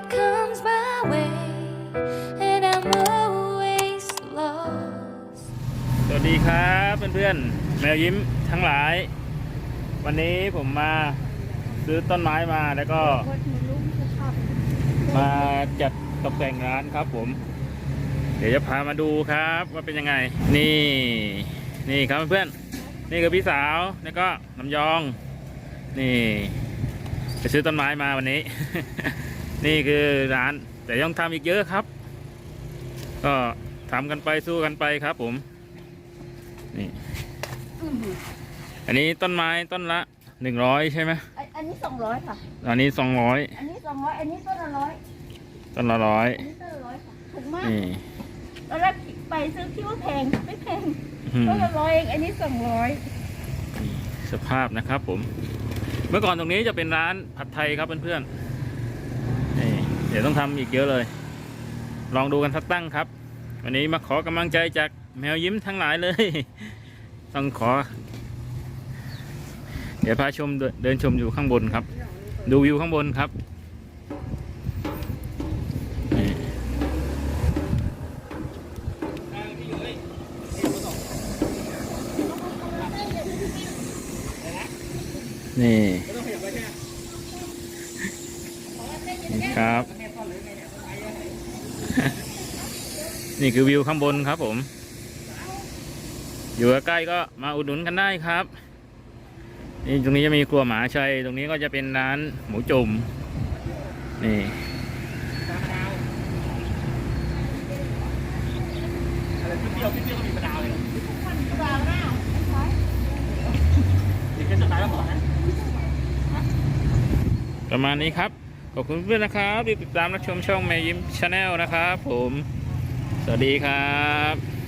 that comes my way, and I'm always lost. สวัสดีครับเพื่อนๆแมวยิ้มทั้งหลาย วันนี้ผมมาซื้อต้นไม้มาแล้วก็มาจัดตกแต่งร้านครับผม เดี๋ยวจะพามาดูครับว่าเป็นยังไง นี่นี่ครับเพื่อนๆนี่คือพี่สาวแล้วก็น้ำยอง นี่ไปซื้อต้นไม้มาวันนี้ นี่คือร้านแต่ยังทำอีกเยอะครับ ก็ทำกันไปสู้กันไปครับผม นี่ อันนี้ต้นไม้ต้นละหนึ่งร้อยใช่ไหมอันอันนี้สองร้อยค่ะ อันนี้สองร้อยอันนี้สองร้อยอันนี้ต้นละร้อยต้นละร้อยอันนี้ต้นละร้อยค่ะถูกมากนี่ตอนแรกไปซื้อคิดว่าแพงไม่แพงอืมต้นละร้อยเองอันนี้สองร้อยสภาพนะครับผม เมื่อก่อนตรงนี้จะเป็นร้านผัดไทยครับเพื่อนๆนี่ เดี๋ยวต้องทำอีกเยอะเลย ลองดูกันสักตั้งครับ วันนี้มาขอกำลังใจจากแมวยิ้มทั้งหลายเลย ต้องขอ เดี๋ยวพาชมเดินชมอยู่ข้างบนครับ ดูวิวข้างบนครับนี่นี่ครับ นี่คือวิวข้างบนครับผม อยู่ใกล้ก็มาอุดหนุนกันได้ครับ นี่ตรงนี้จะมีครัวหมาชัย ตรงนี้ก็จะเป็นร้านหมูจุ่ม นี่ ประมาณนี้ครับ ขอบคุณเพื่อนนะครับที่ติดตามรับชมช่องแม่ยิ้มชาแนลนะครับผม สวัสดีครับ